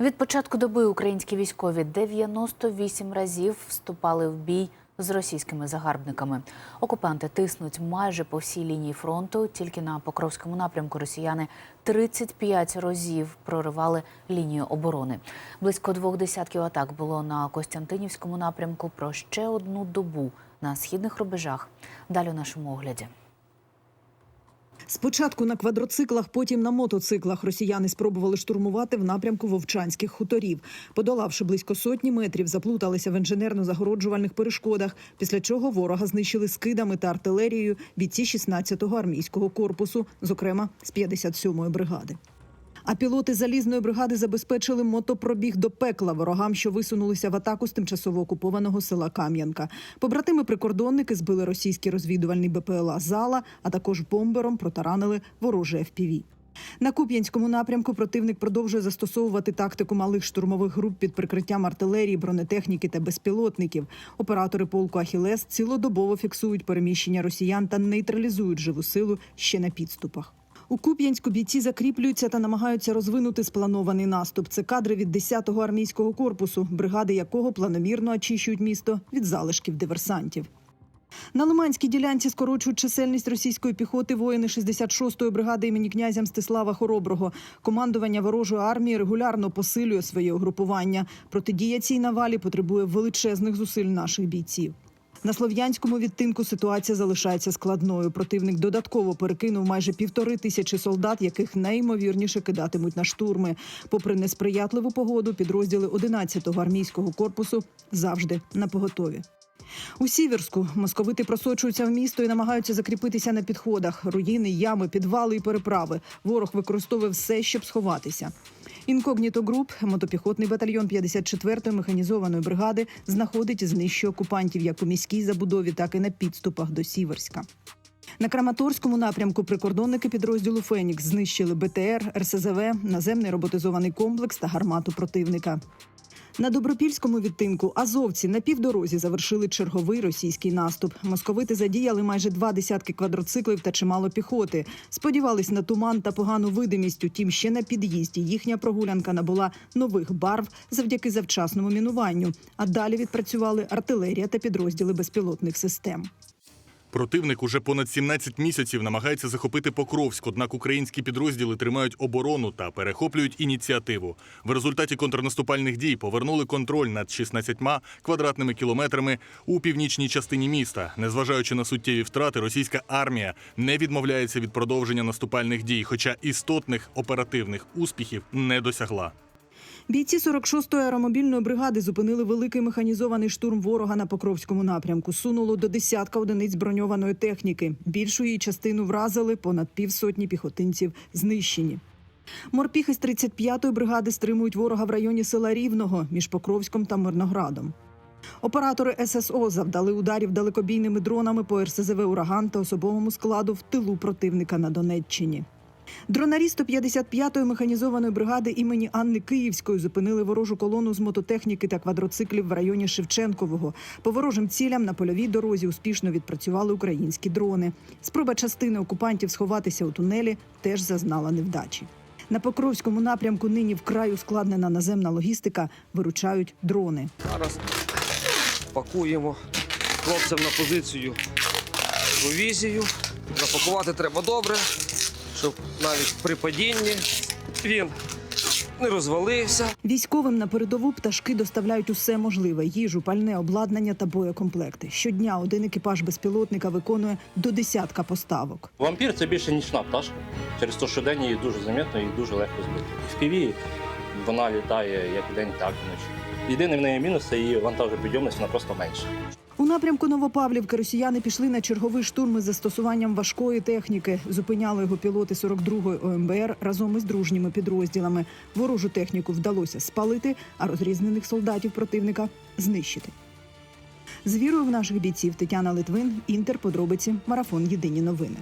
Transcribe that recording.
Від початку доби українські військові 98 разів вступали в бій з російськими загарбниками. Окупанти тиснуть майже по всій лінії фронту. Тільки на Покровському напрямку росіяни 35 разів проривали лінію оборони. Близько двох десятків атак було на Костянтинівському напрямку. Про ще одну добу на східних рубежах. Далі у нашому огляді. Спочатку на квадроциклах, потім на мотоциклах росіяни спробували штурмувати в напрямку вовчанських хуторів. Подолавши близько сотні метрів, заплуталися в інженерно-загороджувальних перешкодах, після чого ворога знищили скидами та артилерією бійці 16-го армійського корпусу, зокрема з 57-ї бригади. А пілоти залізної бригади забезпечили мотопробіг до пекла ворогам, що висунулися в атаку з тимчасово окупованого села Кам'янка. Побратими прикордонники збили російський розвідувальний БПЛА Зала, а також бомбером протаранили вороже ФПВ. На Куп'янському напрямку противник продовжує застосовувати тактику малих штурмових груп під прикриттям артилерії, бронетехніки та безпілотників. Оператори полку Ахілес цілодобово фіксують переміщення росіян та нейтралізують живу силу ще на підступах. У Куп'янську бійці закріплюються та намагаються розвинути спланований наступ. Це кадри від 10-го армійського корпусу, бригади якого планомірно очищують місто від залишків диверсантів. На Лиманській ділянці скорочують чисельність російської піхоти воїни 66-ї бригади імені князя Мстислава Хороброго. Командування ворожої армії регулярно посилює своє угрупування. Протидія цій навалі потребує величезних зусиль наших бійців. На слов'янському відтинку ситуація залишається складною. Противник додатково перекинув майже півтори тисячі солдат, яких найімовірніше кидатимуть на штурми. Попри несприятливу погоду, підрозділи 11-го армійського корпусу завжди на поготові. У Сіверську московити просочуються в місто і намагаються закріпитися на підходах. Руїни, ями, підвали і переправи. Ворог використовує все, щоб сховатися. Інкогніто груп, мотопіхотний батальйон 54-ї механізованої бригади, знаходить і знищує окупантів як у міській забудові, так і на підступах до Сіверська. На Краматорському напрямку прикордонники підрозділу Фенікс знищили БТР, РСЗВ, наземний роботизований комплекс та гармату противника. На добропільському відтинку азовці на півдорозі завершили черговий російський наступ. Московити задіяли майже два десятки квадроциклів та чимало піхоти. Сподівались на туман та погану видимість. Утім, ще на під'їзді їхня прогулянка набула нових барв завдяки завчасному мінуванню. А далі відпрацювали артилерія та підрозділи безпілотних систем. Противник уже понад 17 місяців намагається захопити Покровськ, однак українські підрозділи тримають оборону та перехоплюють ініціативу. В результаті контрнаступальних дій повернули контроль над 16 квадратними кілометрами у північній частині міста. Незважаючи на суттєві втрати, російська армія не відмовляється від продовження наступальних дій, хоча істотних оперативних успіхів не досягла. Бійці 46-ї аеромобільної бригади зупинили великий механізований штурм ворога на Покровському напрямку. Сунуло до десятка одиниць броньованої техніки. Більшу її частину вразили, понад півсотні піхотинців знищені. Морпіхи з 35-ї бригади стримують ворога в районі села Рівного між Покровськом та Мирноградом. Оператори ССО завдали ударів далекобійними дронами по РСЗВ «Ураган» та особовому складу в тилу противника на Донеччині. Дронарі 155-ї механізованої бригади імені Анни Київської зупинили ворожу колону з мототехніки та квадроциклів в районі Шевченкового. По ворожим цілям на польовій дорозі успішно відпрацювали українські дрони. Спроба частини окупантів сховатися у тунелі теж зазнала невдачі. На Покровському напрямку нині вкрай ускладнена наземна логістика. Виручають дрони. Зараз пакуємо хлопцям на позицію провізію. Запакувати треба добре, щоб навіть при падінні він не розвалився. Військовим на передову пташки доставляють усе можливе: їжу, пальне, обладнання та боєкомплекти. Щодня один екіпаж безпілотника виконує до десятка поставок. Вампір це більше нічна пташка. Через те, що день її дуже замітно і дуже легко збити. В піві вона літає як день, так і вночі. Єдиний в неї мінус це її вантажопідйомність, вона просто менша. У напрямку Новопавлівки росіяни пішли на черговий штурм із застосуванням важкої техніки. Зупиняли його пілоти 42-ї ОМБР разом із дружніми підрозділами. Ворожу техніку вдалося спалити, а розрізнених солдатів противника знищити. З вірою в наших бійців Тетяна Литвин, Інтер, подробиці, марафон Єдині новини.